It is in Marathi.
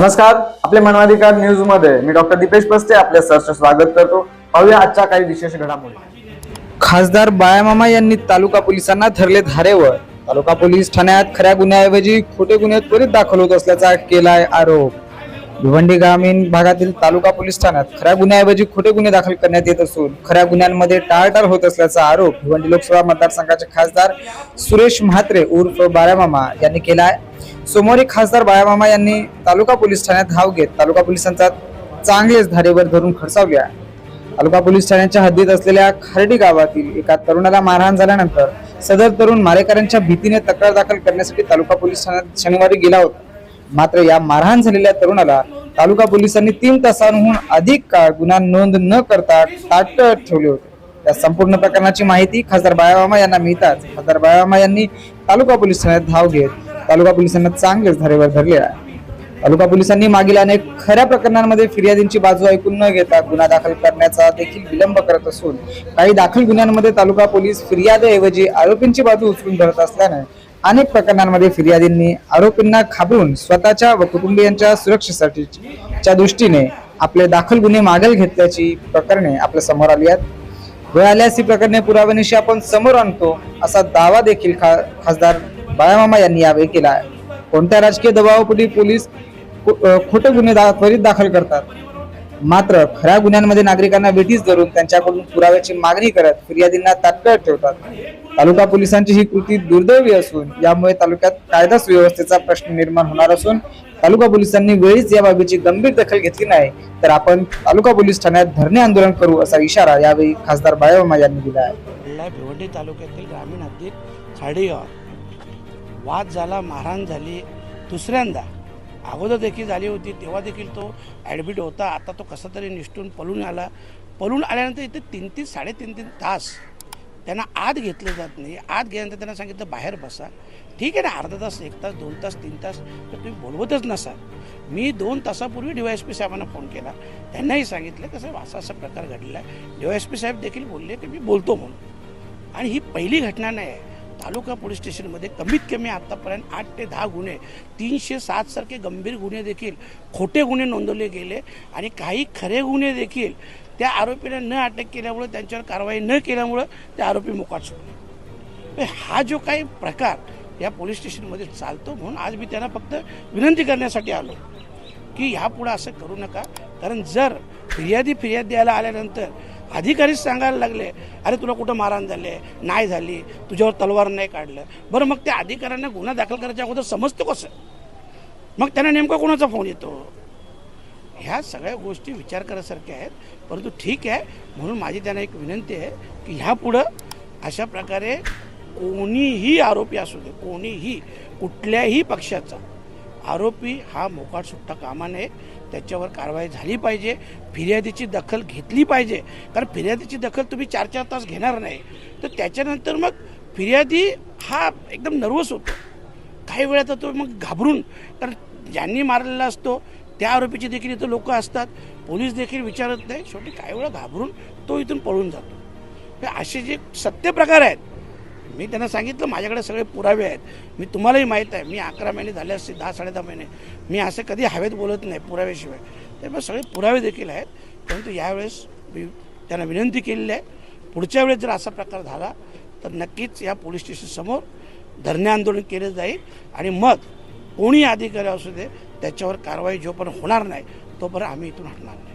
नमस्कार आपले मानवाधिकार न्यूजमध्ये मी डॉक्टर दीपेश पस्ते आपल्या सहर्ष स्वागत करतो. पाहूया आजच्या काही विशेष घडामोडी. खासदार बाळामामा यांनी तालुका पोलिसांना धरले धारेवर. तालुका पोलीस ठाण्यात खऱ्या गुन्ह्याऐवजी खोटे गुन्हे त्वरित दाखल होत असल्याचा केलाय आरोप. भिवंडी ग्रामीण भागातील तालुका पोलीस ठाण्यात खऱ्या गुन्ह्याऐवजी खोटे गुन्हे दाखल करण्यात येत असून खऱ्या गुन्ह्यांमध्ये टाळटाळ होत असल्याचा आरोप भिवंडी लोकसभा मतदारसंघाचे खासदार सुरेश म्हात्रे उर्फ बाळामामा यांनी केलाय. सोमवारी खासदार बाळामामा यांनी तालुका पोलीस ठाण्यात धाव घेत तालुका पोलिसांचा चांगलेच धारेवर धरून खडसावल्या तालुका पोलीस ठाण्याच्या हद्दीत असलेल्या खारडी गावातील एका तरुणाला मारहाण झाल्यानंतर सदर तरुण मारेकऱ्यांच्या भीतीने तक्रार दाखल करण्यासाठी तालुका पोलीस ठाण्यात शनिवारी गेला होता. मात्र या मारहाण झालेल्या तरुणाला तालुका पोलिसांनी तीन तासांहून अधिक काळ गुन्हा नोंद न करता ताट ठेवले होते. या संपूर्ण प्रकरणाची माहिती खासदार बाळामामा यांना मिळताच खासदार बाळामामा यांनी तालुका पोलीस ठाण्यात धाव घेत तालुका पोलिसांना चांगलेच धारेवर धरले आहे. तालुका पोलिसांनी मागील अनेक खऱ्या प्रकरणांमध्ये फिर्यादींची बाजू ऐकून न घेता गुन्हा दाखल करण्याचा देखील विलंब करत असून काही दाखल गुन्ह्यांमध्ये तालुका पोलीस फिर्यादीऐवजी आरोपींची बाजू उचलून धरत असल्याने अनेक प्रकरणांमध्ये फिर्यादींनी आरोपींना खाबरून स्वतःच्या व कुटुंबियांच्या सुरक्षेसाठीच्या दृष्टीने आपले दाखल गुन्हे मागेल घेतल्याची प्रकरणे आपल्यासमोर आली आहेत. वेळ आल्यास ही प्रकरणे पुराव्यानिशी आपण समोर आणतो असा दावा देखील खा खासदार बाळामामा यांनी यावेळी केला. आहे कोणत्या राजकीय दबावापोटी पोलीस खोटे गुन्हे त्वरित दाखल करतात? मात्र खऱ्या गुन्ह्यांमध्ये नागरिकांना वेठीस धरून त्यांच्याकडून पुराव्याची मागणी करत फिर्यादींना तात्काळ ठेवतात. तालुका पोलिसांची ही कृती दुर्दैवी असून यामुळे तालुक्यात कायदा सुव्यवस्थेचा प्रश्न निर्माण होणार असून तालुका पोलिसांनी वेळीच या बाबीची गंभीर दखल घेतली नाही. तर आपण तालुका पोलीस ठाण्यात धरणे आंदोलन करू असा इशारा यावेळी खासदार बाळामामा यांनी दिला आहे. भिवंडी तालुक्यातील ग्रामीण हद्दीत खाडेगाव वाद झाला मारहाण झाली दुसऱ्यांदा. अगोदर देखील झाली होती तेव्हा देखील तो ॲडमिट होता. आता तो कसा तरी निष्ठून पळून आला. पळून आल्यानंतर इथे तीन तीन साडेतीन तीन तास त्यांना आत घेतलं जात नाही. आत गेल्यानंतर त्यांना सांगितलं बाहेर बसा. ठीक आहे ना अर्धा तास एक तास दोन तास तीन तास तर तुम्ही बोलवतच नसाल. मी दोन तासापूर्वी डी वाय एस पी साहेबांना फोन केला. त्यांनाही सांगितलं कसं असा असा प्रकार घडला आहे डी वाय एस पी साहेब देखील बोलले की मी बोलतो म्हणून. आणि ही पहिली घटना नाही आहे. तालुका पोलीस स्टेशनमध्ये कमीत कमी आत्तापर्यंत आठ ते दहा गुन्हे तीनशे सात सारखे गंभीर गुन्हे देखील खोटे गुन्हे नोंदवले गेले आणि काही खरे गुन्हे देखील त्या आरोपीला न अटक केल्यामुळे त्यांच्यावर कारवाई न केल्यामुळं ते आरोपी मोकाट सुटले हा जो काही प्रकार या पोलीस स्टेशनमध्ये चालतो म्हणून आज मी त्यांना फक्त विनंती करण्यासाठी आलो की ह्यापुढं असं करू नका. कारण जर फिर्यादी फिर्याद द्यायला आल्यानंतर अधिकारीच सांगायला लागले अरे तुला कुठं मारहाण झाले? नाही झाली. तुझ्यावर तलवार नाही काढलं. बरं मग त्या अधिकाऱ्यांना गुन्हा दाखल करायच्या अगोदर समजतो कसं? मग त्यांना नेमका कोणाचा फोन येतो? ह्या सगळ्या गोष्टी विचार करायसारख्या आहेत. परंतु ठीक आहे म्हणून माझी त्यांना एक विनंती आहे की ह्यापुढं अशा प्रकारे कोणीही आरोपी असू दे कोणीही कुठल्याही पक्षाचा आरोपी हा मोकाट सुट्टा कामा नये त्याच्यावर कारवाई झाली पाहिजे. फिर्यादीची दखल घेतली पाहिजे. कारण फिर्यादीची दखल तुम्ही चार चार तास घेणार नाही. तर त्याच्यानंतर मग फिर्यादी हा एकदम नर्वस होतो. काही वेळा तर तो मग घाबरून कारण ज्यांनी मारलेला असतो त्या आरोपीचे देखील इथं लोक असतात. पोलीस देखील विचारत नाही. शेवटी काही वेळा घाबरून तो इथून पळून जातो. असे जे सत्य प्रकार आहेत मी त्यांना सांगितलं माझ्याकडे सगळे पुरावे आहेत. मी तुम्हालाही माहीत आहे. मी अकरा महिने झाले असते दहा साडे दहा महिने. मी असे कधी हवेत बोलत नाही पुराव्याशिवाय. त्यामुळे सगळे पुरावे देखील आहेत. परंतु यावेळेस मी त्यांना विनंती केलेली आहे पुढच्या वेळेस जर असा प्रकार झाला तर नक्कीच या पोलीस स्टेशनसमोर धरणे आंदोलन केलं जाईल आणि मग कोणी अधिकारी असू दे त्याच्यावर कारवाई जोपर्यंत होणार नाही तोपर्यंत आम्ही इथून हटणार नाही.